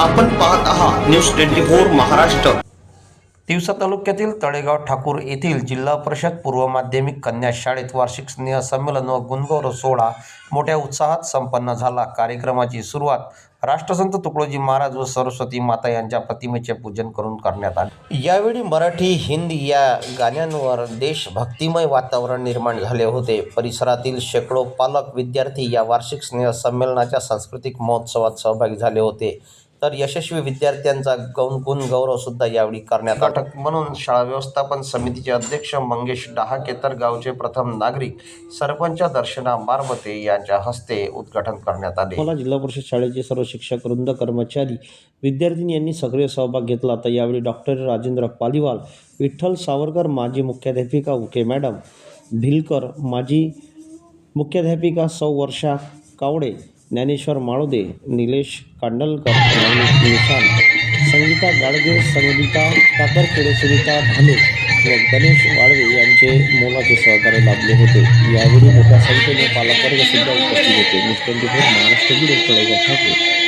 आपण पाहत आहात news twenty four Maharashtra. Tiwasa तालुक्यातील तळेगाव ठाकूर येथील जिल्हा परिषद पूर्व माध्यमिक कन्या शाळेत वार्षिक स्नेह संमेलन व गुणगौरव सोहळा मोठ्या उत्साहात संपन्न झाला. कार्यक्रमाची सुरुवात राष्ट्रसंत तुकडोजी महाराज व सरस्वती माता यांच्या प्रतिमेचे पूजन करून करण्यात आले. यावेळी मराठी हिंदी या गाण्यांवर देशभक्तिमय वातावरण निर्माण झाले होते. परिसरातील शेकडो पालक विद्यार्थी या वार्षिक स्नेह संमेलनाच्या सांस्कृतिक महोत्सवात सहभागी झाले होते. तर यशस्वी विद्यार्थ्यांचा गौन गुण गौरव सुद्धा यावेळी करण्यात आला. म्हणून शाळा व्यवस्थापन समितीचे अध्यक्ष मंगेश डहाके तर गावचे प्रथम नागरिक सरपंच दर्शना मारबते यांच्या हस्ते उद्घाटन करण्यात आले. मला जिल्हा परिषद शाळेचे सर्व शिक्षक वृंद कर्मचारी विद्यार्थी यांनी सक्रिय सहभाग घेतला तर यावेळी डॉक्टर राजेंद्र पालिवाल विठ्ठल सावरकर माजी मुख्याध्यापिका उके मॅडम भिलकर माजी मुख्याध्यापिका सौ वर्षा कावडे ज्ञानेश्वर माळोदे निलेश कांडलकर रमेश निशान संगीता गाडगे संगीता काकरखेडे सुनीता भाले व गणेश वाळवे यांचे मोलाचे सहकार्य लाभले होते. यावेळी मोठ्या संख्येने पालकवर्ग सुद्धा उपस्थित होते. न्यूज ट्वेंटी फोर महाराष्ट्र बिरो ठाकूर.